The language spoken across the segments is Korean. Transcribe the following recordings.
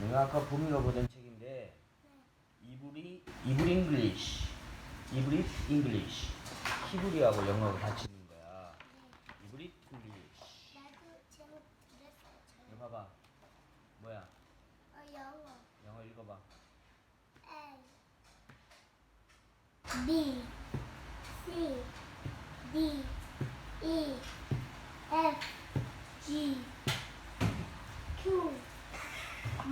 내가 아까 봄이가 보던 책인데 이브리 이브리 잉글리시 이브리 잉글리시. 히브리하고 영어가 같이 있는 거야. 이브리 잉글리시. 나도 제목 들었어. 이거 봐봐. 뭐야? 어 영어. 영어 읽어봐. A B. C. D. E. F. G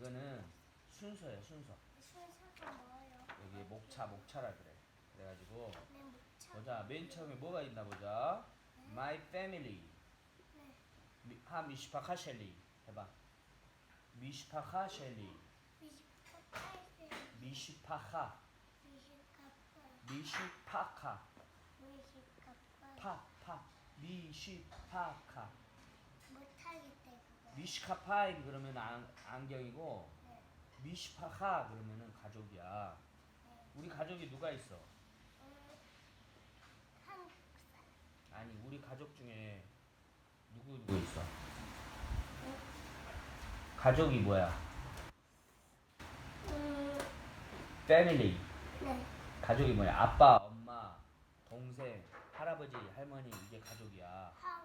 이거 이거는 순서야 순서. 순서가 뭐예요? 여기 목차 목차라 그래. 그래가지고 네, 목차. 보자. 맨 처음에 뭐가 있나 보자. My family. 네. 미- 하 미시파카 셸리. 해봐. 미시파카 셸리. 미시파카 미식카파 미시파카. 미식카파 파파 미시파카. 못하겠대 그거 미시카파이 그러면 안, 안경이고 네. 미시파카 그러면은 가족이야. 네. 우리 가족이 누가 있어? 음, 한국 사람 아니 우리 가족 중에 누구 누구 있어? 가족이 뭐야? 음, 패밀리 네. 가족이 뭐야? 아빠 엄마 동생 할아버지 할머니 이게 가족이야. 하와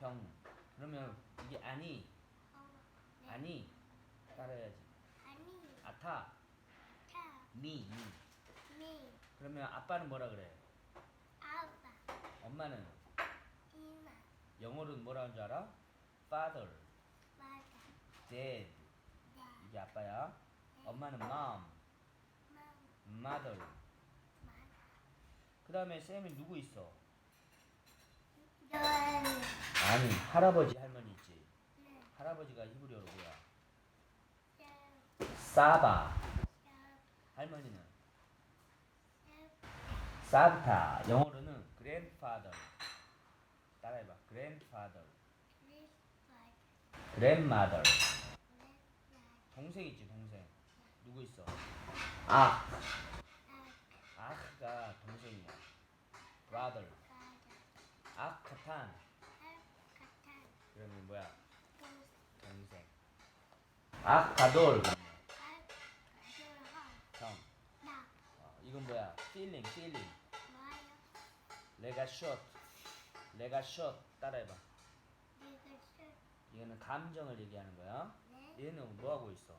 형. 그러면 이게 아니. 하와 네. 아니. 따라야지. 아니. 아타. 타. 미, 미. 미. 그러면 아빠는 뭐라 그래? 아빠. 엄마는? 이마. 영어로는 뭐라 하는 줄 알아? father, 맞아. dad. 네. 이게 아빠야? 엄마는 mom, 맘 mother. 맞아. 그 다음에 쌤이 누구 있어? 여행 아니 할아버지 할머니 있지. 네 할아버지가 히브리어로 뭐야? 네. 사바. 할머니는? 사브타. 영어로는 grandfather. 따라해봐. grandfather. Grandmother. 동생 있지 동생? 누구 있어? 아 아흐가 동생이야. brother. 아카탄 그러면 뭐야 동생 아카돌. 그러면 형 어, 이건 뭐야? feeling feeling 레가 숏 레가 숏 따라해봐. 이거는 감정을 얘기하는 거야. 얘는 뭐 하고 있어?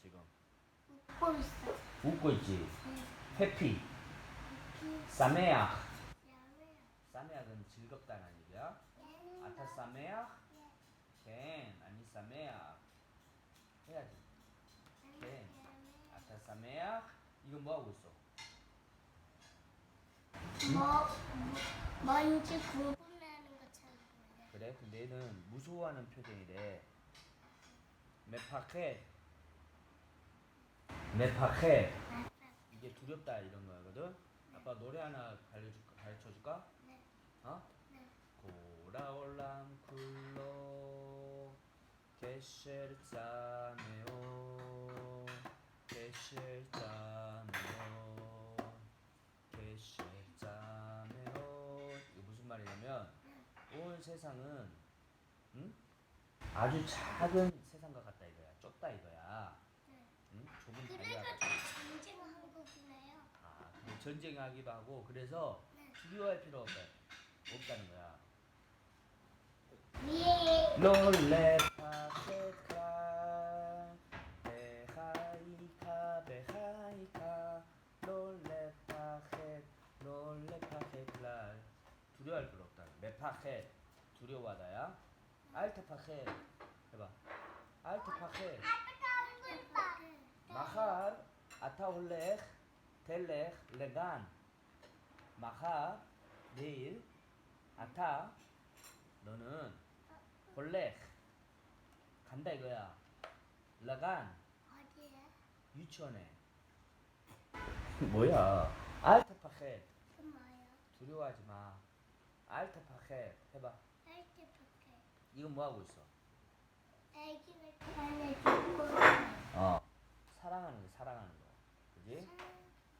지금. 웃고 있지? 해피. 사메아 사메아는 즐겁다는 얘기야? 아타 사메아 켄 아니 사메아 해야지 켄 아타 사메아 이건 뭐 하고 있어 뭐, 뭔지 궁금해하는 것처럼 보여. 그래 근데 얘는 무서워하는 표정이래 메파케 메파케 이게 두렵다 이런 거거든 아빠 노래 하나 가르쳐줄까? 가르쳐 줄까? 네. 어? 네. 고라올람 쿨로 게쉘짜메오 게쉘짜메오 게쉘짜메오 이거 무슨 말이냐면 온 세상은 응? 아주 작은 세상과 같다 이거야 좁다 이거야 네. 응? 좁은 그래서 다리야 전쟁한 거구나요. 아, 근데 전쟁하기도 하고 그래서 네. 두려워할 필요가 없다, 없다는 거야 위에 롤 메파켓 두려워하다야. 알테파켓 해봐. 알테파켓 마할 아타올렉 텔렉 레간 마하 내일 아타 너는 볼레 간다 이거야 라간 어디에? 유치원에 뭐야? 알타파헤 그 뭐야? 두려워하지 마 알타파헤 해봐. 밖에 이건 뭐 하고 있어? 애기를 안아주고 어. 사랑하는 거 사랑하는 거. 그지?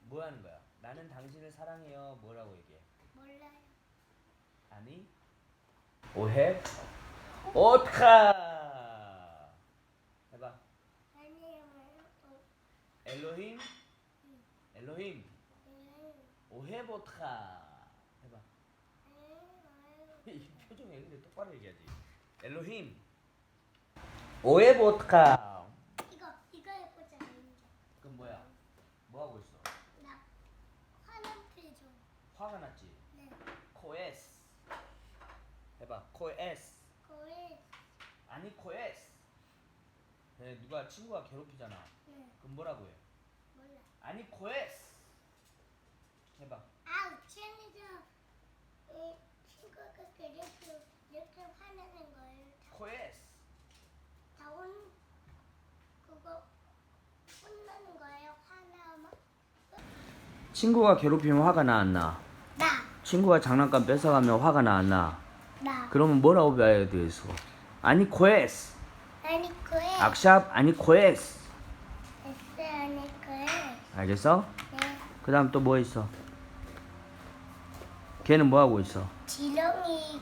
뭐 하는 거야? 나는 당신을 사랑해요. 뭐라고 얘기해? 몰라요. 아니? 오해? 오트카! 해봐. 아니에요. 어, 엘로힘? 엘로힘? 음, 오해 보트카 해봐 음, 이 표정이 왜 그래 똑바로 얘기하지. 엘로힘. 오해 보트카. 이거 이거 해보자. 그럼 뭐야? 뭐 하고 있어? 나 화난 표정. 화가 났지? 네. 코에스. 해봐 코에스. 거의 아니 코에스. 네, 누가 친구가 괴롭히잖아. 네. 그럼 뭐라고 해? 몰라. 아니 코에스. 해봐. 아우 친구가 그렇게 이렇게 화내는 걸 코에스 다운 그거 혼나는 거예요. 화나면 친구가 괴롭히면 화가 나 안 나? 나 친구가 장난감 뺏어가면 화가 나 안 나? 나. 그러면 뭐라고 봐야 되겠어? 아니 코에스 아니 그에 악샵 아니 코에스 S 아니 그에 알겠어? 네. 그 다음 또 뭐 있어? 걔는 뭐 하고 있어? 지렁이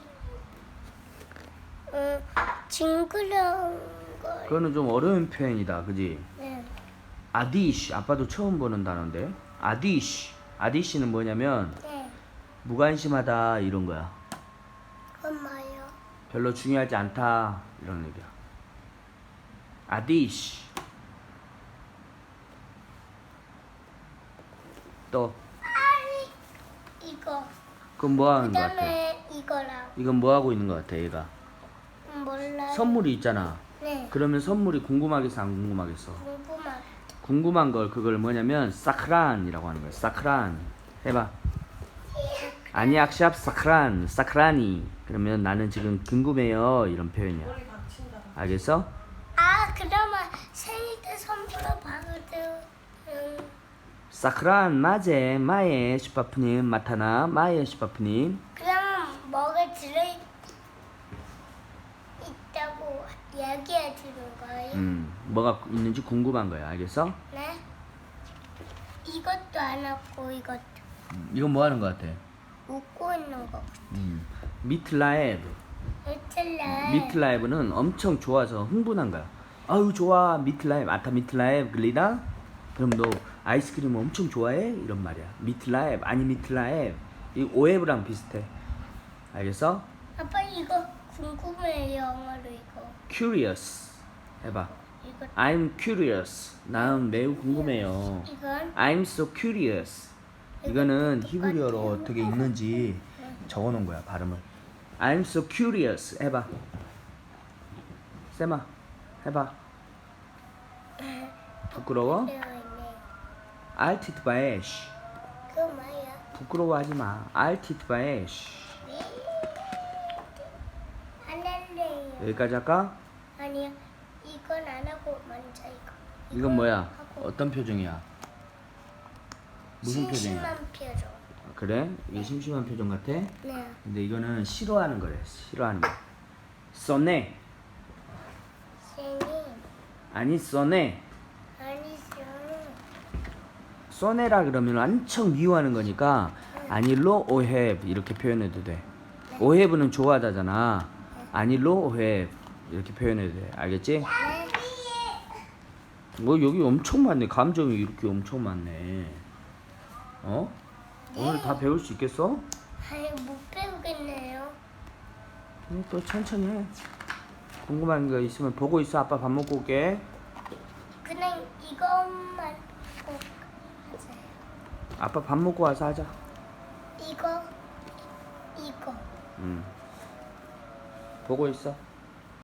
어 징그러운 걸. 그거는 좀 어려운 표현이다 그지? 네. 아디시 아빠도 처음 보는 단어인데 아디시 아디시는 뭐냐면 네. 무관심하다 이런 거야 그건 뭐예요? 별로 중요하지 않다 이런 얘기야 아디시 또 아니 이거. 그건 뭐 하는 거 같아? 그다음에 이거랑 이건 뭐 하고 있는 거 같아 얘가. 선물이 있잖아. 네. 그러면 선물이 궁금하겠어 안 궁금하겠어. 궁금한. 궁금한 걸 그걸 뭐냐면 사크란이라고 하는 거야. 사크란. 해봐. 아니 악샵 사크란. 사크라니. 그러면 나는 지금 궁금해요. 이런 표현이야. 알겠어? 아 그러면 생일 때 받거든. 음, 사크란. 마제 마에 슈파프님. 마타나 마에 슈파프님. 그러면 뭐가 들어 있다고 얘기해 주는 거예요? 음 뭐가 있는지 궁금한 거야 알겠어? 네. 이것도 안 하고 이것도 음, 이건 뭐 하는 거 같아? 웃고 있는 거. 음 미틀라이브 미틀라. 미틀라이브는 엄청 좋아서 흥분한 거야. 아유 좋아 미틀라이브 아타 미틀라이브 글리다? 그럼 너 아이스크림 엄청 좋아해? 이런 말이야. 미틀라이브 아니 미틀라이브 이 오에브랑 비슷해. 알겠어? 아빠 이거 궁금해 영어로 이거. Curious 해봐. 이거 I'm curious. 나는 매우 궁금해요. 이건 I'm so curious. 이거는 히브리어로 어떻게 읽는지 적어놓은 거야 발음을. I'm so curious 해봐. 쌤아 해봐. 부끄러워? 되어 있네. 알티트바에쉬 그 뭐야? 부끄러워하지 마. 알티트바에쉬 할렐루야. 여기까지 할까? 아니요. 이건 안 하고 먼저 이거. 이건 뭐야? 하고 어떤 표정이야? 무슨 표정이야? 심심한 표정. 아, 그래? 이게 심심한 표정 같아? 네. 근데 이거는 싫어하는 거래. 싫어하는 거. 써네. 선생님. 아니 써네. 아니죠. 써네라 그러면 엄청 미워하는 거니까 아니로 오헤브 이렇게 표현해도 돼. 오헤브는 좋아하다잖아. 아니로 오헤브 이렇게 표현해도 돼. 알겠지? 네. 뭐 여기 엄청 많네. 감정이 이렇게 엄청 많네. 어? 오늘 다 배울 수 있겠어? 아니 못 배우겠네요. 응, 또 천천히 해. 궁금한 거 있으면 보고 있어. 아빠 밥 먹고 올게. 그냥 이것만 꼭 하세요. 아빠 밥 먹고 와서 하자. 이거 이거. 응. 보고 있어.